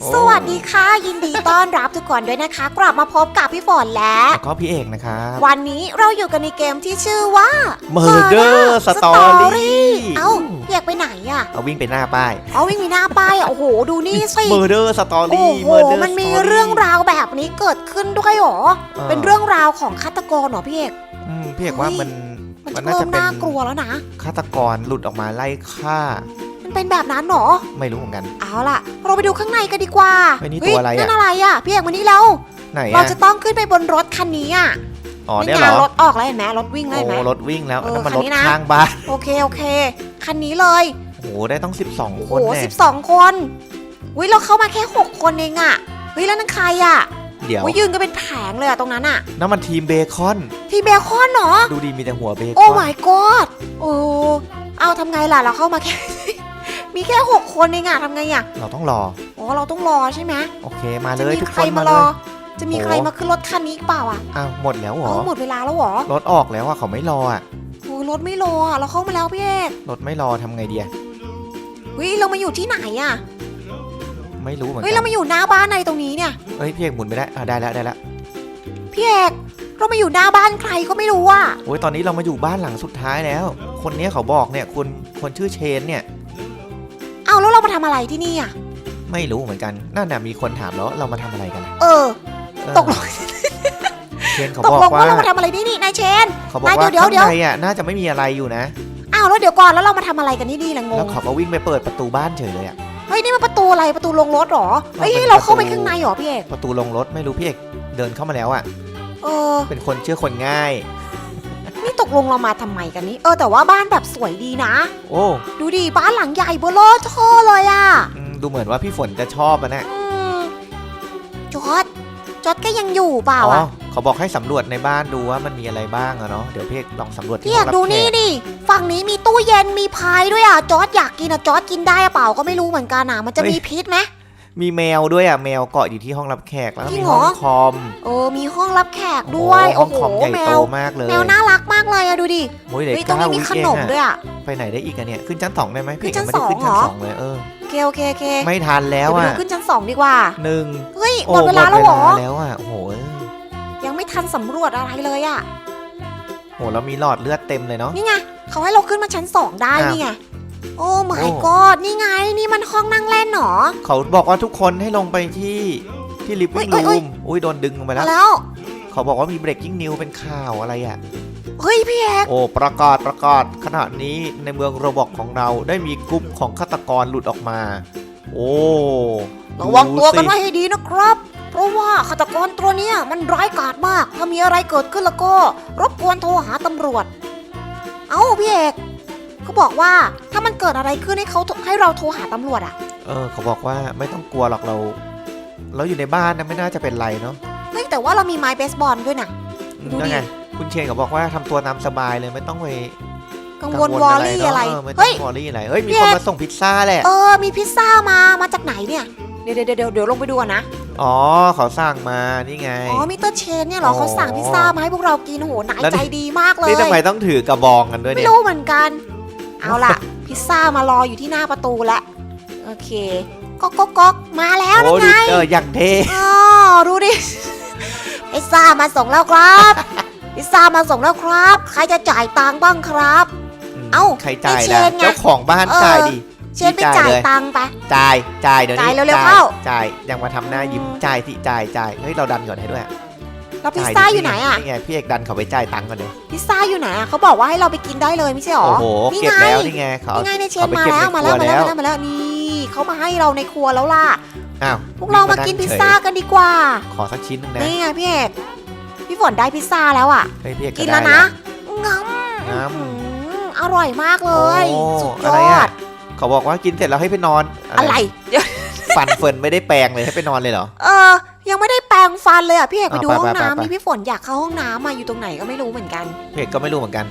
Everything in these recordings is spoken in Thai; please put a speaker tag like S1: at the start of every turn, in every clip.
S1: โอ้
S2: สวัสดีค่ะ ยินดีต้อนรับทุกคนด้วยนะคะ กลับมาพบกับพี่ฝนและ
S1: แล้วก็พี่เอกนะครับ
S2: วันนี้เราอยู่กันในเกมที่ชื่อว่า
S1: Murder Story
S2: เอ้าพี่เอกไปไหนอะ
S1: เอาวิ่งไปหน้าป้าย
S2: เอาวิ่งมีหน้าป้ายอะโอ้โหดูนี่สิ
S1: Murder
S2: โอ้
S1: Story
S2: โห
S1: Murder
S2: มันมี
S1: Story
S2: เรื่องราวแบบนี้เกิดขึ้นด้วยเหรอ
S1: เออ
S2: เป็นเรื่องราวของฆาตกรเหรอพี่เอก
S1: อืมพี่เอกว่ามัน
S2: มัน
S1: มั
S2: จะ
S1: นน่า
S2: เริ่
S1: จะ
S2: ม
S1: เป็น
S2: น่ากลัวแล้วนะ
S1: ฆาตกรหลุดออกมาไล่ฆ่า
S2: มันเป็นแบบนั้นเหรอ
S1: ไม่รู้เหมือนกัน
S2: เอาล่ะ เราไปดูข้างในกันดีกว่า
S1: เฮ้ยนี่
S2: เฮ้
S1: ตั
S2: ยว
S1: อะไรอะ
S2: นั่นอะไรอะ พี่เอกมานี่แล้ว
S1: ไหน
S2: เรา
S1: อะ
S2: จะต้องขึ้นไปบนรถคันนี้อะ
S1: อ๋อ
S2: นี่
S1: เนี่ย
S2: ไง
S1: เหรอ
S2: รถออกแล้วเห็นไหมรถวิ่งแล้ว
S1: โอ้
S2: เห็นไหม
S1: รถวิ่งแล้ว
S2: เออ
S1: นั่นมัน
S2: คัน
S1: รถ
S2: นี้นะ
S1: ข้างบ้าน
S2: โอเคโอเค คันนี้เลย
S1: โอ้โหได้ต้อง 12
S2: โอ้
S1: ค
S2: โห
S1: นแน่
S2: สิบสองคนวิเราเข้ามาแค่หกคนเองอะเฮ้ยแล้วนั่นใครอะ
S1: เดี๋ยว
S2: วิยืนกันเป็นแผงเลยอะตรงนั้นอะ
S1: นั่นมันทีมเบคอน
S2: ที่เบคอนเหรอ
S1: ดูดีมีแต่หัวเบค
S2: โอ้
S1: อน
S2: my god โอ้ เอาทำไงล่ะเราเข้ามาแค่ มีแค่หกคนเองอะทำไงอะ
S1: เราต้องรอ
S2: อ๋อเราต้องรอใช่ไหม
S1: โอเคมา
S2: จะ
S1: เลย
S2: มี
S1: ทุก
S2: ใค
S1: ค
S2: ร
S1: น
S2: มา
S1: มาเล
S2: รอ
S1: ย
S2: จะมี
S1: โอ้
S2: ใครมาขึ้นรถคันนี้อีกเปล่าอะ
S1: อ้าวหมดแล้วเหร
S2: เอ
S1: อ
S2: อหมดเวลาแล้วเหรอ
S1: รถออกแล้วอะเขาไม่รออะ
S2: โอ้รถไม่รออะเราเข้ามาแล้วพี่เอก
S1: รถไม่รอทำไงดีอะ
S2: เฮ้ยเรามาอยู่ที่ไหนอะ
S1: ไม่รู้เหมือน
S2: เฮ้ย
S1: กั
S2: เรา
S1: น
S2: มาอยู่หน้าบ้านในตรงนี้เนี่ย
S1: เฮ้ยพี่เอกหมุนไปได้อะได้แล้วได้แล้ว
S2: พี่เอกเรามาอยู่หน้าบ้านใครก็ไม่รู้อะ
S1: โอ้ยตอนนี้เรามาอยู่บ้านหลังสุดท้ายแล้ว คนเนี้ยเขาบอกเนี่ยคนคนชื่อเชนเนี่ย
S2: เอา แล้วเรามาทำอะไรที่นี่อะ
S1: ไม่รู้เหมือนกันนั่นน่ะมีคนถามแล้วเรามาทำอะไรกันอะ
S2: เออ
S1: เออ
S2: ตกลง
S1: เชนเขา
S2: ตก
S1: บอก
S2: ลง
S1: ว่า
S2: ว่าเรามาทำอะไรที่นี่นายเชน
S1: เขาบอกว่า
S2: เดี๋ยว
S1: ข้าง
S2: เดี๋ยว
S1: ในอะน่าจะไม่มีอะไรอยู่นะ
S2: อ้าวแล้วเดี๋ยวก่อนแล้วเรามาทำอะไรกันที่นี่ล่ะง
S1: แล้ว
S2: ง
S1: เขาก็วิ่งไปเปิดประตูบ้านเฉยเลยอะ
S2: เฮ้ยนี่มันประตูอะไรประตูลงรถเหรอเฮ้ย
S1: มันเป็น
S2: ให้เราเข้าไป
S1: ประตู
S2: ข้างในเหรอพี่เอก
S1: ประตูลงรถไม่รู้พี่เอกเดินเข้ามาแล้วอะ
S2: เออ
S1: เป็นคนเชื่อคนง่าย
S2: นี่ต กลงเรามาทำไมกันนี่เออแต่ว่าบ้านแบบสวยดีนะ
S1: โอ้
S2: ดูดิบ้านหลังใหญ่เบอร์โลเท่อเลยอะ
S1: อืมดูเหมือนว่าพี่ฝนจะชอบอะนะ
S2: อืมจอดจอดก็ยังอยู่เปล่า
S1: อ๋อ
S2: อะ
S1: เขาบอกให้สำรวจในบ้านดูว่ามันมีอะไรบ้างอะเนาะเดี๋ยวพี่เอกลองสำรวจที่
S2: พี่เอ
S1: ห้อกงรับ
S2: ดู
S1: แข
S2: นี่
S1: ก
S2: ดิฝั่งนี้มีตู้เย็นมีพายด้วยอะจอดอยากกินอะจอดกินได้อะเปล่าก็ไม่รู้เหมือนกันอะมันจะมีพิษไหม
S1: มีแมวด้วยอะแมวเกาะอยู่ที่ห้องรับแขกแล้วก็
S2: จริ
S1: มี
S2: งเหร
S1: ห้
S2: อ
S1: องคอม
S2: เออมีห้องรับแขกด้วย
S1: ห้
S2: โอ้
S1: อง
S2: โห
S1: คอมใหญ่
S2: แม
S1: โต
S2: ว
S1: มากเลย
S2: แมวน่ารักมากเลยอะดูดิ
S1: โอ้ยเด็ก
S2: เฮ้ยตรง
S1: เก้า
S2: นี้มี
S1: วิ
S2: ข
S1: เอง
S2: นม
S1: อะ
S2: ด้วยอะ
S1: ไปไหนได้อีกอะเนี่ยขึ้นชั้นสองได้ไหมพี่
S2: ขึ้
S1: เอก
S2: น
S1: ยัง
S2: ชั้
S1: ไม่
S2: น
S1: ได้ขึ้น
S2: สอง
S1: ชั้น
S2: เหรอ
S1: สองเลยเออ
S2: โอเคโอเคโอเค
S1: ไม่ทันแล้ว
S2: เดี๋ยวไป
S1: อะ
S2: ดูขึ้นชั้นสองดีกว่า
S1: หนึ่ง
S2: เฮ้ย
S1: โอ้
S2: หมดเวลาแล้วเหรอ
S1: แล้วอะโอ้โหเอ้ย
S2: ยังไม่ทันสำรวจอะไรเลยอะ
S1: โหเรามีหลอดเลือดเต็มเลยเนาะ
S2: นี่ไงเขาให้เราขึ้นมาชั้นสองได้
S1: อ้าว
S2: นี่ไง โอ้ my
S1: โอ้
S2: god นี่ไงนี่มันห้องนั่งเล่นเหรอ
S1: เขาบอกว่าทุกคนให้ลงไปที่ที่ลิฟ
S2: เฮ้
S1: วิ่
S2: ย
S1: ง
S2: เฮ้ย
S1: รูมอุ้ยโดนดึงลงไปแล้ว
S2: แล้ว
S1: เขาบอกว่ามี breaking news เป็นข่าวอะไรอะ
S2: เฮ้ยพี่เอก
S1: โอ้ประกาศประกาศขณะนี้ในเมืองโรบอกของเราได้มีกลุ่มของฆาตกรหลุดออกมา โอ้
S2: ระวังตัวกัน
S1: ดูสิ
S2: ไว้ให้ดีนะครับ เพราะว่าฆาตกรตัวเนี้ยมันร้ายกาจมาก ถ้ามีอะไรเกิดขึ้นแล้วก็ รบกวนโทรหาตำรวจ เอ้าพี่เอก เขาบอกว่าถ้ามันเกิดอะไรขึ้นให้เขาให้เราโทรหาตำรวจอะ
S1: เออเขาบอกว่าไม่ต้องกลัวหรอกเรา เราอยู่ในบ้านนะไม่น่าจะเป็นไรเนาะ
S2: เฮ้ยแต่ว่าเรามีไม้เบสบอลด้วยนะ
S1: อืม
S2: ดูดิ
S1: นั่นไงคุณเชนเขาบอกว่าทำตัวตามสบายเลยไม่ต้องไป
S2: กังวลวอลลี่อะไร
S1: เนไม่ต้
S2: เฮ้
S1: อยงวอลลี่อะไรเฮ้ยมี
S2: พี่
S1: คน
S2: เอก
S1: มาส่งพิซซ่าแหละ
S2: เออ มีพิซซ่ามา มาจากไหนเนี่ย เดี๋ยวเดี๋ยวเดี๋ยวเดี๋ยวลงไปดูก่อนนะ
S1: อ๋อเขาสั่งมานี่ไง
S2: อ๋อมิสเตอร์เชนเนี่ยเหรอ
S1: อ๋อ
S2: เขาสั่งพิซซ่ามาให้พวกเรากินโหนาย
S1: แล้วนี่
S2: ใจดีมากเลย
S1: นี่ทำไมต้องถือกระบองกันด้วย
S2: ไม่
S1: เนี่ย
S2: รู้เหมือนกัน เอาล่ะ พิซซ่ามารออยู่ที่หน้าประตูแล้วโอเคก๊อกก๊อกก๊อกมาแล้ว
S1: โอ้
S2: นี่
S1: ดู
S2: ไง
S1: เอออย่างเท่
S2: อ๋อดูดิ พิซซ่ามาส่งแล้วครับ พิซซ่ามาส่งแล้วครับ ใครจะจ่ายตังค์บ้างครับ
S1: ม
S2: เอ้า
S1: ใครจ่าย
S2: ไอ้เช
S1: ล่ะ
S2: นไง
S1: เจ้าของบ้าน
S2: เออ
S1: จ่ายดิ
S2: เชนไปจ่ายตังค์ไป
S1: จ่ายจ่ายเดี๋ยวนี้
S2: จ่ายเร็วๆเข้า
S1: จ่ายยังมาทำหน้ายิ้ม
S2: อืม
S1: จ่ายสิจ่ายจ่ายเฮ้ยเราดันก่อนให้ด้วย
S2: แล้วพิซ
S1: จ่
S2: ซ่า
S1: ดิ
S2: อยู่ไหนอะ
S1: นี่ไงพี่เอกดันเขาไปจ่ายตังค์ก่อนเลย
S2: พิซซ่าอยู่ไหนอะเขาบอกว่าให้เราไปกินได้เลยไม่ใช่หรอ
S1: โอ้โห
S2: นี่
S1: เก็บ
S2: ไง
S1: แล้วนี่ไงเขา
S2: นี่ไงในเชน
S1: เอาไป
S2: มา
S1: เก็บ
S2: แล้ว
S1: ใน
S2: มาแล้ว
S1: ครั
S2: มาวแล้ว
S1: แล้ว
S2: มาแล้วมาแล้วนี่เขามาให้เราในครัวแล้วล่ะ
S1: อ้าว
S2: พวกเรามากินพิซซ่ากันดีกว่า
S1: ขอสักชิ้นหนึงนะ
S2: นี่ไงพี่เอกพี่ฝนได้พิซซ่าแล้วอะ
S1: เฮ้ยพี่เอก
S2: กิน
S1: ได้
S2: แล้วนะง
S1: งั้ำม
S2: อื้อหืออร่อยมากเลย
S1: โอ้
S2: สุดย
S1: อะไร
S2: อ
S1: อะ
S2: ด
S1: เขาบอกว่ากินเสร็จแล้วให้ไปนอน
S2: อะไรเดี๋ยว
S1: ฟันเฟิร์นไม่ได้แปรงเลยให้ไปนอนเลยเหรอ
S2: เออ ฟันเลยอะพี่เอกไป
S1: อะ
S2: ดู
S1: ไป
S2: ห้อง
S1: ไปไป
S2: น้ำ
S1: ไป
S2: นี่พี่ฝนอยากเข้าห้องน้ำมาอยู่ตรงไหนก็ไม่รู้เหมือนกัน
S1: พี่เอกก็ไม่รู้เหมือนกัน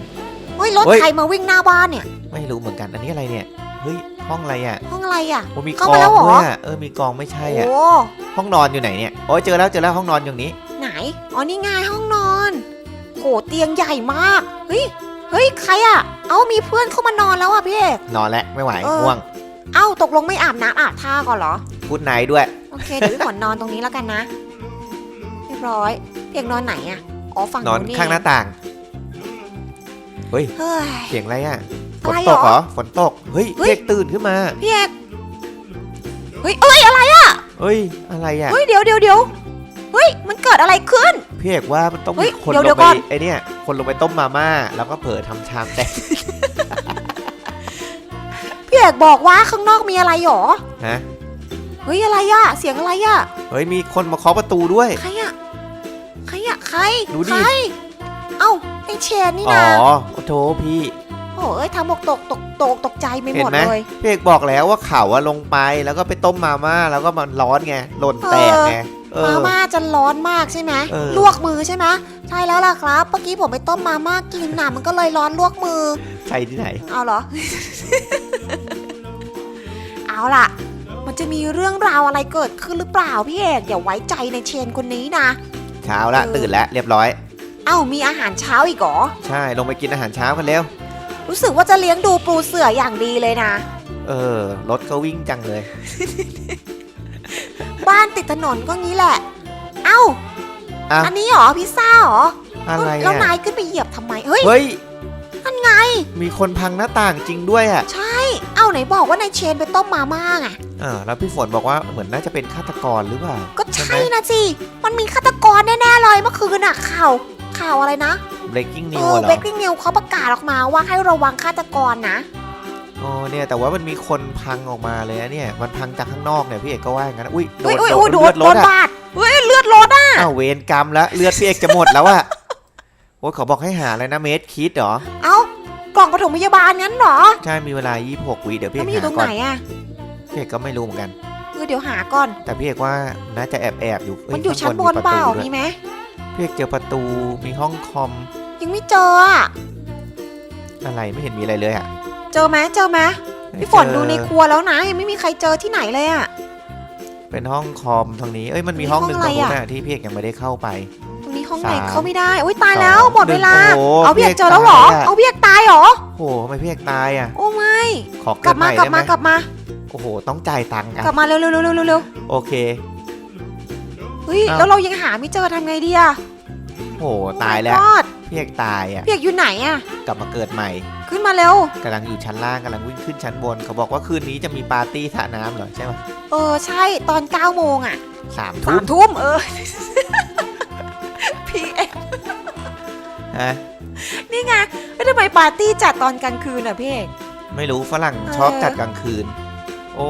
S2: เฮ้ยรถ
S1: เฮ้ย
S2: ใครมาวิ่งหน้าบ้านเนี่ย
S1: ไม่รู้เหมือนกัน อันนี้อะไรเนี่ย เฮ้ย ห้องอะไรอะ
S2: ห้องอะไรอะ
S1: โอ้มีก
S2: เข้า
S1: อง
S2: มาแล้วเหรอ
S1: ด้วยอะเออ มีกองไม่ใช่
S2: โอ้
S1: อะ ห้องนอนอยู่ไหนเนี่ย โอ้ยเจอแล้วเจอแล้วห้องนอนอยู่นี้
S2: ไหนอ๋อนี่ไงห้องนอนโหเตียงใหญ่มากเฮ้ยเฮ้ยใครอะ เอ้ามีเพื่อนเข้ามานอนแล้วอะพี่เอก
S1: นอนแล้วไม่ไหว
S2: เออ
S1: ง่วง
S2: เอ้าตกลงไม่อาบน้ำอาบท่าก่อนเหรอ
S1: กูดไนท์ด้วย
S2: โอเคเดี๋ยวพี่ฝนนอนตรงนี้แล้วกันนะเรียบร้อยเพียงนอนไหนอะอ๋อฝั่ง
S1: นอน
S2: นี่
S1: ข้างหน้าต่าง เฮ้ย
S2: เฮ้ย
S1: เสียงอะไรอะฝ
S2: อะไร
S1: น
S2: หรอ
S1: ตกเหรอ ฝนตก เฮ้ย
S2: เฮ้ย
S1: เพียกตื่นขึ้นมา
S2: พี่เอกเฮ้ยเอ้ยอะไรอะ
S1: เฮ้ย อะไรอะ
S2: เฮ้ยเดี๋ยวเดี๋ยวเดี๋ยวเฮ้ยมันเกิดอะไรขึ้น
S1: พี่เอกว่ามันต้อง
S2: เฮ้
S1: มี
S2: ย
S1: คน
S2: เดี๋ยว
S1: ล
S2: เดี๋ย
S1: ง
S2: ว
S1: ไป
S2: ก่อน
S1: ไอเนี่ย คนลงไปต้มมาม่า แล้วก็เผลอทำชามแตก
S2: พี่เอกบอกว่าข้างนอกมีอะไรหรอ
S1: นะ
S2: เฮ้ยอะไรอะเสียงอะไรอะ
S1: เฮ้ยมีคนมาเคาะประตูด้วย
S2: ใครอะ ใครอะใคร
S1: ดูดิ
S2: ใคร เอ้าไอเชนนี่
S1: อ๋อ
S2: นะ
S1: โอ้โถพี่
S2: โอ้ยทำอกตกตกตกตกใจไม่ห
S1: เห็
S2: ม
S1: น
S2: ด
S1: ไหม
S2: เลย
S1: พี่เอกบอกแล้วว่าเขาอะลงไปแล้วก็ไปต้มมาม่าแล้วก็มันร้อนไงหล่นแตกไงเอ
S2: มา
S1: อ
S2: ม่าจะร้อนมากใช่ไหม
S1: เออ
S2: ลวกมือใช่ไหมใช่แล้วล่ะครับเมื่อกี้ผมไปต้มมาม่ากินน่ะมันก็เลยร้อนลวกมือ
S1: ใช่ที่ไหน
S2: เอาเหรอ เอาล่ะ มันจะมีเรื่องราวอะไรเกิดขึ้นหรือเปล่าพี่เอกอย่าไว้ใจในเชนคนนี้นะ
S1: เช้าละ
S2: เออ
S1: ตื่นแล้วเรียบร้อย
S2: เอ้ามีอาหารเช้าอีกเหรอ
S1: ใช่ลงไปกินอาหารเช้ากันเร็ว
S2: รู้สึกว่าจะเลี้ยงดูปูเสืออย่างดีเลยนะ
S1: เออรถก็วิ่งจังเลย
S2: บ้านติดถนนก็งี้แหละ เอ้า
S1: อ้าว
S2: อันนี้เหรอพิซซ่าเหรอ
S1: อะไร
S2: แล้ว
S1: อะ
S2: นายขึ้นไปเหยียบทำไม เฮ้ย
S1: เฮ้ย
S2: นั่นไง
S1: มีคนพังหน้าต่างจริงด้วยอะ
S2: ใช่เอ้า ไหนบอกว่านายเชนไปต้มมาม่าไง
S1: อ่าแล้วพี่ฝนบอกว่าเหมือนน่าจะเป็นฆาตกรหรือเปล่า
S2: ก็
S1: ใช่
S2: ใช่
S1: ไหม
S2: นะสิ มันมีฆาตกรแน่ๆเลยเมื่อคืนน่ะข่าวข่าวอะไรนะ
S1: breaking
S2: เอ
S1: news
S2: อ
S1: เหร
S2: เบ
S1: อ
S2: กกิ้งนิวเขาประกาศออกมาว่าให้ระวังฆาตกรนะ
S1: อ๋อเนี่ยแต่ว่ามันมีคนพังออกมาเลยนะเนี่ยมันพังจากข้างนอกเนี่ยพี่เอกก็ว่าอย่างนั้นนะอุ้ยโด
S2: อุ้ย
S1: น
S2: อุ้ย
S1: โด
S2: อุ้ย
S1: น
S2: โด
S1: เลือนดร
S2: โด
S1: ถ
S2: น
S1: อะ
S2: บาดเฮ้ยเลือดรถอะ
S1: อ้าวเวรกรรมแล้วเลือดพี่เอกจะหมดแล้วอะโอ้ยเขาบอกให้หาอะไรนะเมดคิดเหรอ
S2: เอ้ากล่อง ปฐมพยาบาลงั้นเหรอ
S1: ใช่มีเวลา 26วิเดี๋ยวพี่
S2: แล้
S1: เอ
S2: ว
S1: ก
S2: มันอยู่ตรง
S1: หาก่
S2: ไห
S1: อนน
S2: อะ
S1: พี่เอกก็ไม่รู้เหมือนกัน
S2: เออเดี๋ยวหาก่อน
S1: แต่พี่เอกว่าน่าจะแอบแอบๆอยู่เมั
S2: นอยู่
S1: ข้าง
S2: ชั้นบน
S1: มี
S2: เปล่า
S1: ด้วย
S2: มีไหม
S1: พี่เอกเจอประตูมีห้องคอม
S2: ยังไม่เจออะ
S1: อะไรไม่เห็นมีอะไรเลยอะ
S2: เจอไหมเจอไหม
S1: ไม่
S2: พี่ฝน
S1: เจอ
S2: ดูในครัวแล้วนะยังไม่มีใครเจอที่ไหนเลยอะ
S1: เป็นห้องคอมทางนี้เอ้ยมันมี
S2: มี
S1: ห้องหนึ่ง
S2: ห้
S1: ต
S2: อ
S1: รงง
S2: อะไร
S1: นู้น
S2: อะ
S1: น่ะที่พี่เอกยังไม่ได้เข้าไป
S2: ตรง นี้ห้องไหน
S1: สาม
S2: เขาไม่ได้อุ้ยตายแล้ว
S1: สอง
S2: หมดเวลา
S1: หนึ่งโอ้โห
S2: เอาพี่เอก
S1: พี่เอก
S2: เจอแล้วเหรอ
S1: ตายอะ
S2: เอาพี่เอกตายเหรอ
S1: โอ้โหทำไมพี่เอกตายอะ
S2: โอ้ไม่
S1: ขอกเกิ
S2: ลั
S1: ด
S2: บ
S1: ให
S2: มา
S1: ม่
S2: กลั
S1: ได้
S2: บ
S1: ไหม
S2: มา กลับมา
S1: โอ้โห ต้องจ่ายตังค์กัน
S2: กลับมาเร็วเร็วเร็วเร็วเร็ว
S1: โอเค
S2: เฮ้ย
S1: อ้าว
S2: แล้วเรายังหาไม่เจอทำไงดีอะ
S1: โอ้โห ตายแล้ว
S2: รอด
S1: พี่เอกตายอะ
S2: พี่เอกอยู่ไหนอะ
S1: กลับมาเกิดใหม่
S2: ขึ้นมาเร็ว
S1: กำลังอยู่ชั้นล่างกำลังวิ่งขึ้นชั้นบน เขาบอกว่าคืนนี้จะมีปาร์ตี้สระน้ำเหรอใช่ไหม
S2: เออ ใช่ ตอน9โมงอะ
S1: สาม
S2: สา
S1: ทุ่
S2: ม
S1: ม
S2: ทุ่มเออ พี่เอก
S1: ฮะ
S2: นี่ไงแล้วทำไมปาร์ตี้จัดตอนกลางคืนอะพี่เอก
S1: ไม่รู้ฝรั่ง
S2: เออ
S1: ชอบจัดกลางคืน โอ้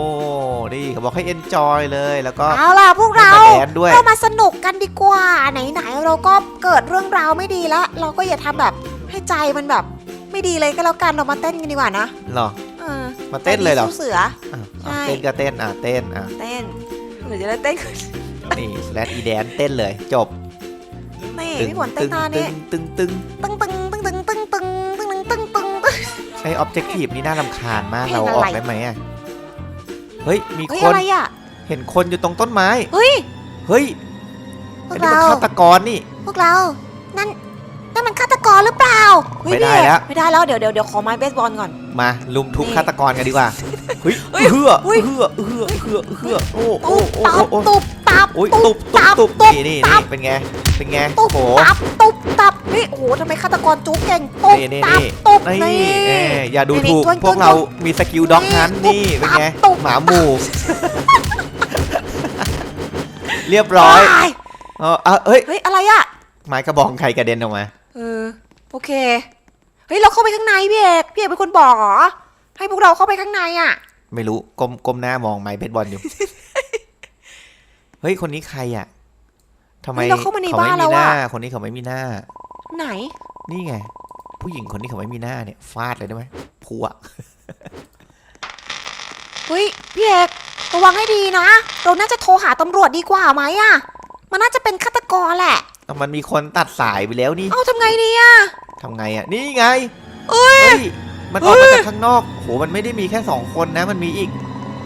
S1: นี่เขาบอกให้เอนจอยเลยแล้วก็
S2: เอาล่ะพวก
S1: ให้
S2: เรา
S1: มาแดนด้วย
S2: เรามาสนุกกันดีกว่าไหนๆเราก็เกิดเรื่องราวไม่ดีแล้ว เราก็อย่าทำแบบให้ใจมันแบบ ไม่ดีเลยก็แล้วกันเรามาเต้นกันดีกว่านะ
S1: เหรอ
S2: เออ
S1: มาเต้นเลยเหรอ
S2: สู้เสือ
S1: อะ
S2: ใช่
S1: เต้นก็เต้นอะเต้นอะ
S2: เต้นหรือจะได้เต้น
S1: นี่แรดอีแดนเต้นเลยจบ
S2: นี่
S1: ตึง
S2: พี่ฝนเต้
S1: ตึ
S2: น
S1: ง
S2: ท่า
S1: ตึ
S2: นี้
S1: งตึงตึง
S2: ตึงตึงตึงตึงตึงตึงตึงตึงตึงตึงตึง
S1: ไอออบเจกตีฟนี่น่ารำคาญมาก
S2: เพลง
S1: เรา
S2: อะไร
S1: ออกได้ไหมอะเฮ้ยมี
S2: เฮ้ย
S1: คน
S2: อะไรอะ
S1: เห็นคนอยู่ตรงต้นไม้
S2: เฮ้ย
S1: เฮ้ย
S2: พว
S1: อัน
S2: ก
S1: นี้
S2: เรา
S1: มันฆาตกรนี่
S2: พวกเรา นั่นนั่นมันฆาตกรหรือเปล่าเฮ้ย
S1: ไม่ได้
S2: พี่เอก
S1: แล้ว
S2: ไม่ได้แล้วเดี๋ยวเดี๋ยวเดี๋ยวขอไม้เบสบอลก่อน
S1: มาลุมทุบ
S2: นี่
S1: ฆาตกรกันดีกว่าเฮ้ย
S2: เฮ้ย
S1: เฮือ
S2: เฮ้ย
S1: เฮือเฮือเฮือเฮือโอ้โอ้
S2: ตุ๊บ
S1: โอ้
S2: ตั
S1: โอ้
S2: บตุบตับ
S1: โอ้ย
S2: ตุ
S1: ตุ
S2: บบ
S1: ตุบ
S2: ตับ
S1: ตุบ
S2: ตุบ
S1: นี่นี่
S2: ตั
S1: นี่
S2: บ
S1: เป็นไง เป็นไง
S2: ตุบ
S1: โอ้
S2: ตับตุบตับนี่โอ้โหทำไมฆาตกรจุ๊บเก่งตุบ
S1: นี่นี่
S2: ตับ
S1: นี่
S2: ตุบ
S1: นี่
S2: นี่
S1: เอ้ยอย่าดู
S2: นี่
S1: ถูก
S2: นี่
S1: พวก
S2: จน
S1: เรา
S2: จน
S1: มีสกิลด็อก
S2: นี่
S1: ฮันต์นี่เป็นไง
S2: ตุบ
S1: หมาหมู่ เรียบร้อย
S2: ว้าย
S1: เออเอาเอ้ย
S2: เฮ้ยอะไรอะ
S1: ไม้กระบองใครกระเด็นออกมา
S2: เออโอเคเฮ้ยเราเข้าไปข้างในพี่เอกพี่เอกเป็นคนบอกเหรอให้พวกเราเข้าไปข้างในอะ
S1: ไม่รู้ก้มก้มหน้ามองไม้เบสบอลอยู่ เฮ้ย คนนี้ใครอะทำไม
S2: เฮ้ยเราเข้ามาใน
S1: เขาไม่
S2: บ้าน
S1: มี
S2: แล้ว
S1: หน้า
S2: อะ
S1: คนนี้เขาไม่มีหน้า
S2: ไหน
S1: นี่ไง ผู้หญิงคนนี้เขาไม่มีหน้าเนี่ยฟาดเลยได้ไหมพัว
S2: เฮ้ยพี่เอกระวังให้ดีนะ เราน่าจะโทรหาตำรวจดีกว่าไหมอะมันน่าจะเป็นฆาตกรแหละ
S1: แต่มันมีคนตัดสายไปแล้วนี่
S2: เอ้าทำไงดีอะ
S1: ทำไงอะ นี่ไง
S2: เอ้ย
S1: เฮ้ยมันออกมาจากข้างนอกโหมันไม่ได้มีแค่สองคนนะ มันมีอีก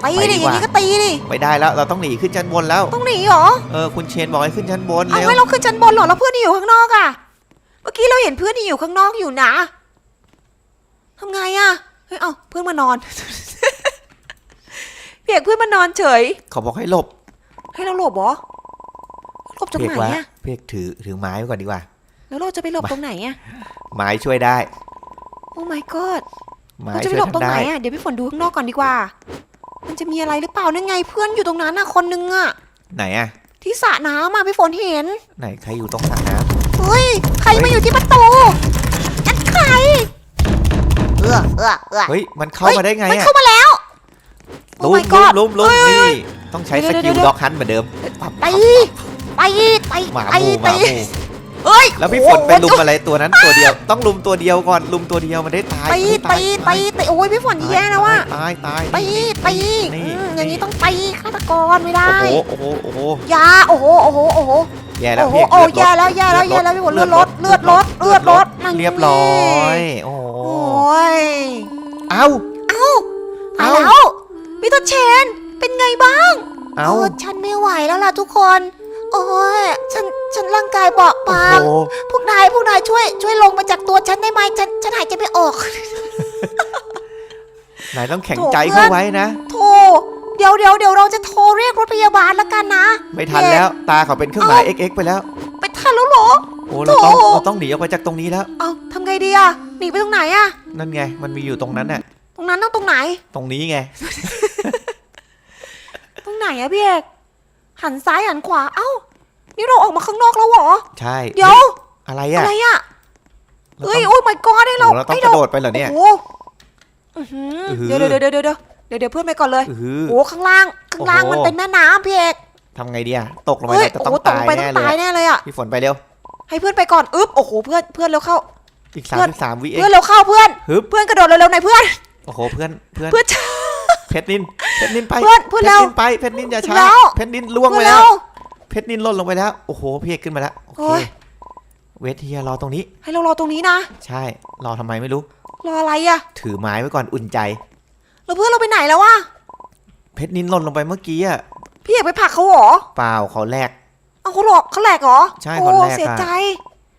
S2: ตี
S1: ไป
S2: ดิ
S1: ดี
S2: อกย่าง
S1: ว่า
S2: นี้ก็ตีดิ
S1: ไปได้แล้วเราต้องหนีขึ้นชั้นบนแล้ว
S2: ต้องหนีเหรอ
S1: เออคุณเชนบอกให้ขึ้นชั้นบน
S2: เอา
S1: เร็ว
S2: ไม่เราขึ้นชั้นบนเหรอแล้วเพื่อนที่อยู่ข้างนอกอะ เมื่อกี้เราเห็นเพื่อนที่อยู่ข้างนอกอยู่นะทำไงอะเฮ้ยเอ้าเพื่อนมานอนพี่เอกเพื่อนมานอนเฉย
S1: เขาบอกให้หลบ
S2: ให้เราหลบเหรอหลบตรง
S1: เพียก
S2: ไหน
S1: ว่า
S2: อะ
S1: เพียกถือถือไม้ไว้ก่อนดีกว่า
S2: แล้วเราจะไปหลบตรงไหนอะ
S1: ไม้ช่วยได้
S2: โอ้ my god
S1: ไม้
S2: เราจะไป
S1: ช่วย
S2: หลบตรง
S1: ทำ
S2: ไหน
S1: ได้
S2: อะเดี๋ยวพี่ฝนดูข้างนอกก่อนดีกว่า มันจะมีอะไรหรือเปล่านั่นไงเพื่อนอยู่ตรงนั้นอะคนนึงอะ
S1: ไหนอะ
S2: ที่สระน้ำอะพี่ฝนเห็น
S1: ไหนใครอยู่ตรงสระน้
S2: เฮ้ยใครมาอยู่ที่ประตูนั่นใครเออเออเออำ
S1: เฮ้ยมันเข้ามาได้ไง
S2: มัน
S1: อะ
S2: เข้ามาแล้ว โอ้
S1: ลุม
S2: my god
S1: ลุมลุม
S2: เฮ้ย
S1: นี่ต้องใช้ส
S2: เดี๋
S1: กิ
S2: ยว
S1: ล
S2: เดี๋ยว
S1: ด็อกฮันเหมือนเดิมปั๊บ
S2: ไปไปไป
S1: หมา
S2: ไป
S1: หมูห
S2: ไป
S1: มาหมู
S2: เฮ้ย
S1: แล้วพี่ฝนไปลุมอะไรตัวนั้นตัวเดียว ต้องลุมตัวเดียวก่อนลุมตัวเดียวมันได้ตาย
S2: ไป
S1: เฮ้ย
S2: ไป
S1: ตาย
S2: ไปไปโอ้ยพี่ฝนแย่แล้วว่ะ
S1: ตายตาย
S2: ไป
S1: ตาย
S2: ไป
S1: นี่
S2: อืมอย่าง
S1: นี่
S2: นี้ต้องไปฆาตกรไม่ได้
S1: โอ้โหโอ้โหโอ้โห
S2: ยาโอ้โหโอ้โหโอ้โห
S1: แย่แล้ว
S2: โอ้โห
S1: พี่
S2: โอ้
S1: เลือด
S2: แย่
S1: ลด
S2: แล้วแย่แล้วแย่แล้วพี่ฝนเลือดลดเลือดลดเลือดลดนั่น
S1: เรียบร้อยโอ้โห
S2: โอ้ย
S1: เอ้า
S2: เอ้าตาย
S1: เอ้า
S2: แล้วมิสเตอร์เชนเป็นไงบ้าง
S1: เอ้า
S2: โฉันไม่ไหวแล้วล่ะทุกคน โอ้ยฉัน ฉันร่างกายเบาบาง
S1: โอ้โห
S2: พวกนาย พวกนายช่วย ช่วยลงมาจากตัวฉันได้ไหม ฉัน ฉันหายใจไม่ออก
S1: นายต้องแข็ง
S2: โถ
S1: ใจ
S2: เพื่
S1: เข้า
S2: อน
S1: ไว้นะ
S2: โทรเดี๋ยวเดี๋ยวเดี๋ยวเราจะโทรเรียกรถพยาบาลแล้วกันนะ
S1: ไม่ทันแล้ว ตาเขาเป็นเครื่องหมาย XX ไปแล้ว
S2: ไปทันแล้วเหรอ
S1: โอ้เราต้อง
S2: โถ
S1: เราต้องหนีออกไปจากตรงนี้แล้ว
S2: เอาทำไงดีอะหนีไปตรงไหนอะ
S1: นั่นไง มันมีอยู่ตรงนั้นน่ะ
S2: ตรงนั้นต้องตรงไหน
S1: ตรงนี้ไง
S2: ตรงไหนอะพี่เอก หันซ้ายหันขวา เอ้า นี่เราออกมาข้างนอกแล้วเหรอ
S1: ใช่
S2: เดี๋ยว
S1: อะไร
S2: อะ
S1: อะ
S2: ไรอะ
S1: เรา
S2: เฮ้ย
S1: ต้อง
S2: โอ้ย my god ให้เรา
S1: โอ้เราต้อง
S2: ให้
S1: กระโดดไปเหรอเนี่ย
S2: โอ้โหอื้อหือ
S1: อื้อหือ
S2: เดี๋ยวเดี๋ยวเดี๋ยวเดี๋ยวเดี๋ยวเดี๋ยวเดี๋ยวเพื่อนไปก่อนเลย
S1: อื้อหือ
S2: โอ้ข้างล่างข้างล่าง
S1: โอ้โห
S2: มันเป็นแม่น้ำพี่เอก
S1: ทำไงดีอะตกลงไป
S2: เฮ้ย
S1: เราจะ
S2: โอ้
S1: ต้อง
S2: โหตก
S1: ตาย
S2: ไปต้อ
S1: แน่
S2: ง
S1: เล
S2: ตาย
S1: ย
S2: แน่เลยอะ
S1: พี่ฝนไปเร็ว
S2: ให้เพื่อนไปก่อนอึ๊บโอ้โหเพื่อนเพื่อนเร็วเข้า
S1: อีก
S2: เพื่อน
S1: 33วิเอ
S2: เพื่องนเร็วเข้าเพื่อน
S1: ฮึบ
S2: เพื่อนกระโดดเร็วๆหน่อยเพื่อน
S1: โอ้โหเพื่อนเพื่อน
S2: เพื่อน
S1: เพชรนินเพชรนินไป
S2: เพื่อนเพื่อน
S1: ชร
S2: เร็ว
S1: นินไปเพชรนินอย่าช้า
S2: แล้ว
S1: เพชรนินล่วง
S2: เพื่
S1: ไป
S2: อน
S1: แล้
S2: เร็
S1: ว
S2: ว
S1: เพชรนินล่นลงไปแล้วโอ้โหพี่เอกขึ้นมาแล้วโอ
S2: โอ้
S1: เค
S2: ย
S1: เวทเฮียรอตรงนี้
S2: ให้เรารอตรงนี้นะ
S1: ใช่รอทำไมไม่รู้
S2: รออะไรอะ
S1: ถือไม้ไว้ก่อนอุ่นใจ
S2: แล้วเพื่อนเราไปไหนแล้ววะ
S1: เพชรนินหล่นลงไปเมื่อกี้อะ
S2: พี่เอกไปผลักเขาเหรอ
S1: เปล่าเขาแลก
S2: เอาเขาหลอกเขาแหลกเหรอ
S1: ใช่
S2: โอ้
S1: คนแรกอะ
S2: เสียใจ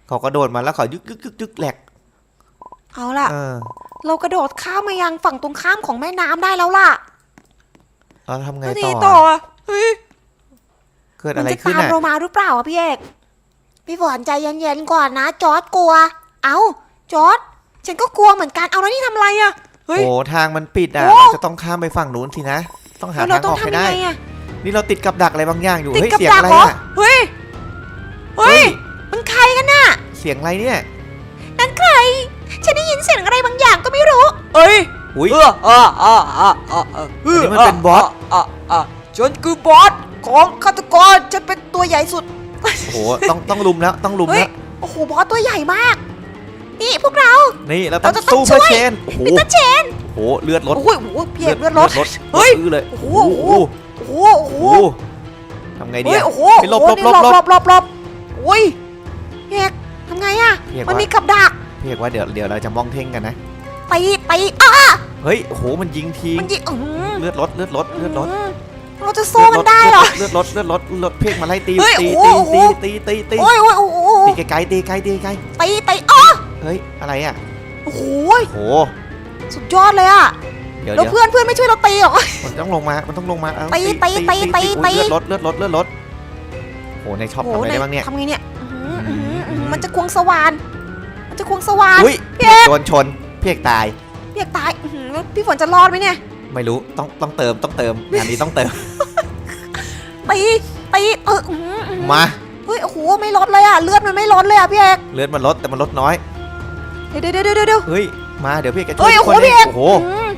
S1: เขากระโดดมาแล้วเขายึกยึกยึกยึกแหลก
S2: เอาล่ะ
S1: เออ
S2: เรากระโดดข้ามมายังฝั่งตรงข้ามของแม่น้ำได้แล้วล่ะ
S1: เราทำไง
S2: แล้ว
S1: ต่
S2: ที
S1: อ
S2: ต่อ
S1: อะ
S2: อะเฮ้ย
S1: เกิด
S2: มั
S1: อะไร
S2: จะ
S1: ขึ้น
S2: ตาม
S1: อะ
S2: เรามาหรือเปล่าอะพี่เอก พี่ฝนใจเย็นๆก่อนนะจอร์ดกลัว เอาจอร์ดฉันก็กลัวเหมือนกัน เอาแล้วนี่ทำอะไรอะเฮ้ย
S1: โอ้ทางมันปิดอะ
S2: โอ้
S1: เราจะต้องข้ามไปฝั่งนู้นสินะ ต้องหา
S2: แล้วเรา
S1: ทาง
S2: ต้อ
S1: องอกให้
S2: ทำยัง
S1: ได้
S2: ไงอะ
S1: นี่เราติดกับดักอะไรบางอย่างอยู่
S2: ติด
S1: เฮ้ย
S2: กับ
S1: เสียง
S2: ดัก
S1: อะไร
S2: เหรอ
S1: อะ
S2: เฮ้ย เฮ้ย มันใครกันน่ะ
S1: เสียงอะไรเนี่ย
S3: เอ้ย
S1: อุ้ย
S3: เออเออเออเออเออเออ
S1: อันนี้มันเป็นบอส
S3: เออเออฉันคือบอสของฆาตกรฉันเป็นตัวใหญ่สุด
S1: โอ้โหต้องต้องลุมแล้วต้องลุม
S2: เฮ้ย
S1: แล้ว
S2: โอ้โหบอสตัวใหญ่มาก นี่พวกเรา
S1: นี่เราต้อง
S2: เราจะต้อง
S1: สู้เพื่อ
S2: ช่วย
S1: เชนโอ้โห
S2: มิสเตอร์เชน
S1: โอ้โหเลือดลด
S2: โอ้ยโอ้ยพี่เอกเลือดรถ
S1: ลด
S2: เฮ้ย
S1: อื้อเลย
S2: โอ้โห
S1: โอ้โห
S2: โอ้โหโอ้โห
S1: โอ้โหทำไงดี
S2: เฮ้ย
S1: อะ
S2: โอ้โห
S1: ไปหลบ
S2: โอ้
S1: หลบ
S2: นี่
S1: หลบหลบ
S2: หลบหลบโอ้ยพี่เอกทำไงอะ
S1: พี่เอก
S2: มัน
S1: ว่า
S2: มีกับดัก
S1: พี่เอกว่าเดี๋ยวเดี๋ยวเราจะมองเท่งกันนะ
S2: ตีตี อ้า
S1: เฮ้ยโอ้โหมันยิงทิ้ง
S2: มันยิงอื้อหือ
S1: เลือดลดเลือดลดเลือดลด
S2: อืมเราจะสู้มันได้เหรอ
S1: เลือดลดเลือดลดเลือดลดเพียกมาไล่ตี
S2: เฮ้ย
S1: ตี
S2: โอ้โห
S1: ตีตีตีตีตี
S2: โอ้ยโอ้ยโอ้โห
S1: ตีไกลๆตีไกลตีไกล
S2: ตีตีอ้อ
S1: เฮ้ยอะไรอะ
S2: โอ้โห
S1: โห
S2: สุดยอดเลยอะ
S1: เดี๋ยว
S2: แล้ว
S1: เดี๋ยว
S2: เพื่อนเพื่อนไม่ช่วยเราตีเหรอ
S1: มันต้องลงมามันต้องลงมาเอา
S2: ตีตีตีตี
S1: อุ๊ย
S2: ตี
S1: เลือดลดเลือดลดเลือดลดโหในช็อปทำอะไรได้บ้างเนี่ย
S2: ทำไงเนี่ยอื้อหืออื้อหืออื้อหือมันจะควงสว่านมันจะควงสว่าน
S1: อุ้ย
S2: พี่เอก
S1: โดนชนพี่เอกตาย
S2: เรียกตายอื้อหือแล้วพี่ฝนจะรอดไหมเนี่ย
S1: ไม่รู้ต้องต้องเติมต้องเติมงานนี้ต้องเติม
S2: ตีตีเอออื้อหืออื้อหือ
S1: มา
S2: เฮ้ยโอ้โหไม่ลดเลยอะเลือดมันไม่ลดเลยอะพี่เอก
S1: เลือดมันลดแต่มันลดน้อย
S2: เดี๋ยวเดี๋ยวเดี๋ยวเดี๋ยว
S1: เฮ้ยมาเดี๋ยวพี่เอกจะช่
S2: เฮ้
S1: วย
S2: ย
S1: ทุ
S2: โอ้
S1: ก
S2: โห
S1: คน
S2: พี่
S1: เอ
S2: เอก
S1: งโอ้โห
S2: อืม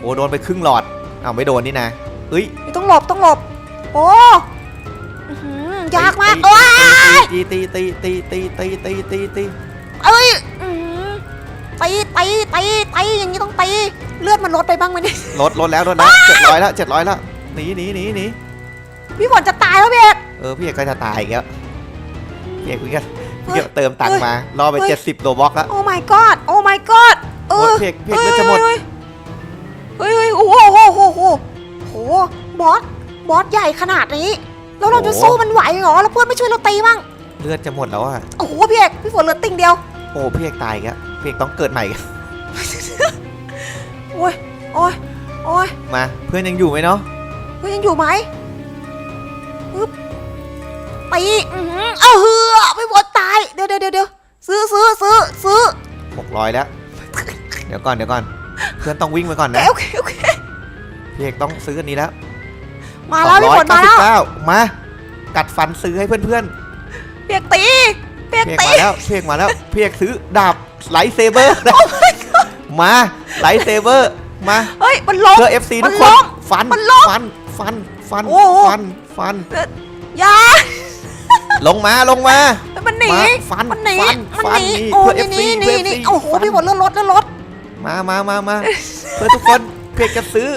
S1: โอ้โหโดนไปครึ่งหลอดอ้าวไม่โดนนี่นะเฮ้ย
S2: ไม่ต้องหลบต้องหลบ โอ้อื้อหือยากมาก
S1: ตี
S2: โอ้ย
S1: ตีตีตีตีตีตีตีตีตี
S2: เอ้ยอื้อหือ ตีตีตีตีอย่างนี้ต้องตีเลือดมันลดไปบ้างไหมเนี่ย
S1: ลดลดแล้วลดแล้วเจ็ดร้อยแล้วเจ็ดร้อยแล้วหนีหนีหนีหนี
S2: พี่ฝนจะตายแล้วพี่เอก
S1: เออพี่เอกก็จะตายอีกแล้วพี่เอกเพิ่งจะ
S2: เฮ้ย
S1: เดี๋ยวเติมตังค์มารอไป
S2: เฮ้ย
S1: เจ็ดสิบโลบ็อกแล้ว
S2: โอ้ my god โอ้ my god เอ
S1: โอ้
S2: อย
S1: พี่เอกพี่เอกเลือดจะหมด
S2: เฮ้ยเฮ้ยเฮ้ยโอ้โหโอ้โหโอ้โหโอ้โหบอสบอสใหญ่ขนาดนี้แล้วเราจะสู้มันไหวเหรอแล้วเพื่อนไม่ช่วยเราตีบ้าง
S1: เลือดจะหมดแล้วอะ
S2: โอ้โหพี่เอกพี่ฝนเหลือติ่งเดียว
S1: โอ้พี่เอกตายอีกแล้ว พี่เอกต้องเกิดใหม่อีก
S2: โอ้ยโอ้ยโอ้ย
S1: มา เพื่อนยังอยู่ไหมเนาะ
S2: ฮ้ยยังอยู่ไหมปึ๊บตีอื้อหือเอาเหือไม่หมดตาย เดี๋ยวเดี๋ยวเดี๋ยวซื้อซื้อซื้อซื้อ
S1: หกร้อยแล้ว เดี๋ยวก่อนเดี๋ยวก่อน เพื่อนต้องวิ่งไปก่อนนะ
S2: โอเคโอเค
S1: พี่เอกต้องซื้ออันนี้แล้ว
S2: มาแล้วพี่ฝนมาแล้ว
S1: 299มากัดฟันซื้อให้เพื่อน
S2: เปียกตีเปียก
S1: ๆพี่เอก
S2: ตี
S1: มาแล้วพี่เอกมาแล้วพี่เอกซื้อดาบ ไลท์เซเบอร์มาไลท์เซเบอร์มา
S2: เฮ้ยมันล้ม
S1: เพื่อ FC
S2: มั
S1: ทุ
S2: น
S1: กคน
S2: ล้ม
S1: ฟัน
S2: มันล้ม
S1: ฟันฟันฟัน
S2: โอ้โห
S1: ฟันฟัน
S2: อยา
S1: ลงมาลงมา
S2: มันหนี
S1: มาฟัน
S2: มันหนี
S1: ฟัน
S2: มัน
S1: ฟั
S2: ห
S1: น
S2: นี
S1: นี่
S2: โอ้
S1: เพื่อ
S2: นี่
S1: FC
S2: นี่
S1: เพื่อ
S2: นี่
S1: FC
S2: โอ้โห
S1: ฟัน
S2: พี่ฝนเลื่อนรถเลื่อนรถ
S1: มามามามาเพื่อทุกคนเพียกจะซื้อ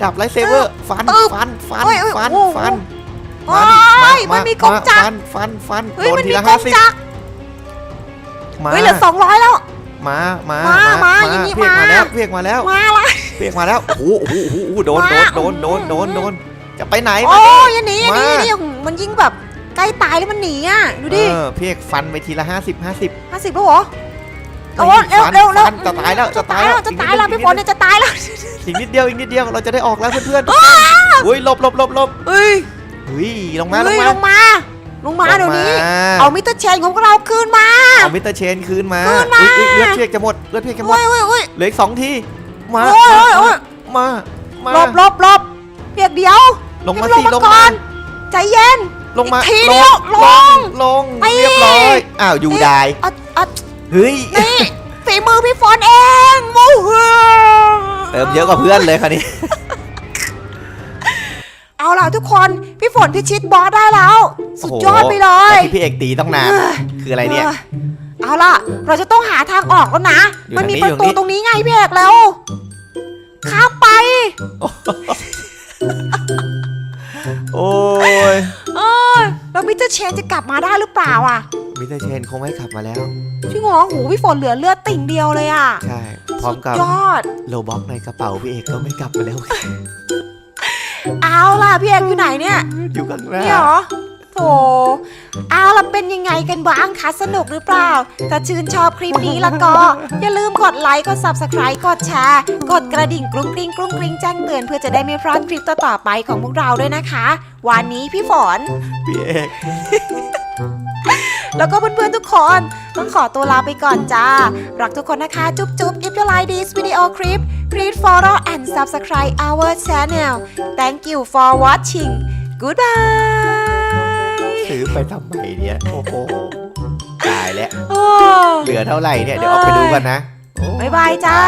S1: ดาบไลท์เซเบอร์ฟัน
S2: เออ
S1: ฟันฟัน
S2: เอ้ยเอ้ย
S1: ฟัน
S2: โอ้โห
S1: ฟัน
S2: โอ้
S1: ดิ
S2: ยมันมีกงจักร
S1: ฟันฟันฟัน
S2: เฮ้ย
S1: โดน
S2: มัน
S1: ที
S2: มี
S1: ละ
S2: ก
S1: ห้างสิบ
S2: จักร
S1: มา
S2: เฮ้ยเหลือสองร้อยแล้ว
S1: มามา
S2: มามาอย่างนี้
S1: เพียก
S2: มา
S1: มา แล้วเพียกมาแล้ว
S2: มาละ
S1: เพียกมาแล้วโอ้โหโอ้โหโอ้โหโดนโดนโดนโดนโดนโดนจะไปไหน
S2: โอ้
S1: มาย
S2: อย่าหนีอย่าหนี
S1: มา
S2: อย่าหนีหืมมันยิ่งแบบใกล้ตายแล้วมันหนีอะดูดิ
S1: เออเพียกฟันไปทีละห้าสิบห้าสิบ
S2: ห้าสิบแล้วเหรอโอ้เร็ว
S1: ฟัน
S2: เร็วเร็ว
S1: ฟันจะตายแล้วจะตายแล้ว
S2: จะตายแล้ว
S1: อีกนิด
S2: พี่ฝนเนี่ยจะตายแล้ว
S1: อีกนิดเดียวอีกนิดเดียวเราจะได้ออกแล้วเพื่อนๆทุกคนอุ้ยหลบหลบหลบหลบ
S2: เฮ้ย
S1: เฮ้ยลงมาล
S2: เฮ้
S1: ง
S2: ย
S1: มา
S2: ลงมา ลงมาเดี๋ยวนี้
S1: ลงมา
S2: เอามิสเตอร์เชนของเราคืนมา
S1: เอามิสเตอร์เชนคืนมา
S2: คืนมา
S1: อุ๊ยอุ๊ยเลือดเพียกจะหมดเลือดเพียกจะหมด
S2: โอ้ยโอ้ยโอ้ย
S1: เหลืออีกสองทีมา
S2: โอ้ยโอ้ยโอ้ย
S1: มามา
S2: หลบหลบหลบเปียกเดียว
S1: ลงมา
S2: ให้
S1: สิ
S2: น
S1: ลง
S2: ก่
S1: มา
S2: อนใจเย็น
S1: ลงมา
S2: อีกทีเดียวลง
S1: ลง
S2: ไอ้
S1: เรียบร้อยอ้าวอยู่ได้
S2: อะอะ
S1: เฮ้ย
S2: นี่ฝีมือพี่ฝนเองโมูฮู
S1: เติมเยอะกว่าเพื่อนเลยคราวนี้
S2: เอาล่ะทุกคนพี่ฝนพิชิตบอสได้แล้ว สุดยอดไปเลย
S1: โอ้โหแต่ที่พี่เอกตีต้องนาน
S2: เอ้ย
S1: คืออะไรเนี่ย
S2: เอาล่ะ เราจะต้องหาทางออกแล้วนะ
S1: อยู่
S2: มันมี
S1: ทางนี้
S2: ประตู
S1: อยู่
S2: ตรงนี้ไงพี่เอกแล้วข้ามไป
S1: โอ้ย
S2: เออแล้วมิสเตอร์เชนจะกลับมาได้หรือเปล่าอะ
S1: มิสเตอร์เชนคงไม่ขับมาแล้ว
S2: พี่งอหูพี่ฝนเหลือเลือดติ่งเดียวเลยอะ
S1: ใช่ พร้อมกับ
S2: ยอด
S1: โลบ็อกในกระเป๋าพี่เอกก็ไม่กลับมาแล้ว
S2: เอาล่ะพี่เอกอยู่ไหนเนี่ย
S1: อยู่ข้างหน้า
S2: นี่เหรอโถเอาล่ะเป็นยังไงกันบ้างคะสนุกหรือเปล่า ถ้าชื่นชอบคลิปนี้แล้วก็ อย่าลืมกดไลค์ กด subscribe กดแชร์ กดกระดิ่งกรุ้งกริ้งกรุ้งกริ้งแจ้งเตือนเพื่อจะได้ไม่พลาดคลิปต่อๆไปของพวกเราด้วยนะคะ วันนี้พี่ฝน
S1: พี่เอก
S2: แล้วก็เพื่อนๆทุกคนต้องขอตัวลาไปก่อนจ้า รักทุกคนนะคะ จุ๊บจุ๊บ if you like this video clip please follow and subscribe our channel thank you for watching goodbye
S1: ซื้อไปทำไมเนี่ย โอ้โห ตายแล้ว
S2: โอ้
S1: เหลือเท่าไหร่เนี่ย เดี๋ยวออกไปดูกันนะโอ้
S2: บ๊ายบายจ้า